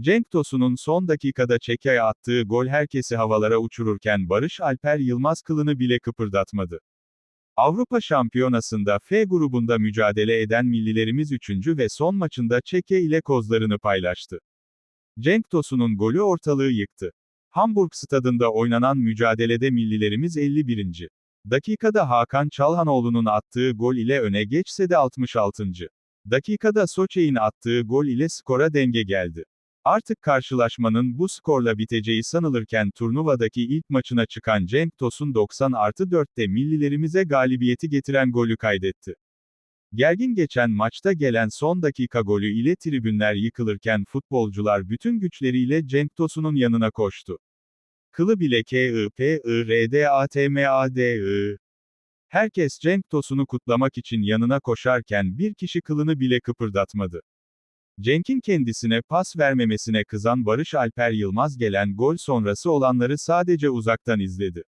Cenk Tosun'un son dakikada çekeye attığı gol herkesi havalara uçururken Barış Alper Yılmaz kılını bile kıpırdatmadı. Avrupa Şampiyonası'nda F grubunda mücadele eden millilerimiz 3. ve son maçında Çekya ile kozlarını paylaştı. Cenk Tosun'un golü ortalığı yıktı. Hamburg stadında oynanan mücadelede millilerimiz 51. dakikada Hakan Çalhanoğlu'nun attığı gol ile öne geçse de 66. dakikada Soçe'in attığı gol ile skora denge geldi. Artık karşılaşmanın bu skorla biteceği sanılırken turnuvadaki ilk maçına çıkan Cenk Tosun 90 artı 4'te millilerimize galibiyeti getiren golü kaydetti. Gergin geçen maçta gelen son dakika golü ile tribünler yıkılırken futbolcular bütün güçleriyle Cenk Tosun'un yanına koştu. Kılı bile k p i r d a t m a d i Herkes Cenk Tosun'u kutlamak için yanına koşarken bir kişi kılını bile kıpırdatmadı. Cenk'in kendisine pas vermemesine kızan Barış Alper Yılmaz gelen gol sonrası olanları sadece uzaktan izledi.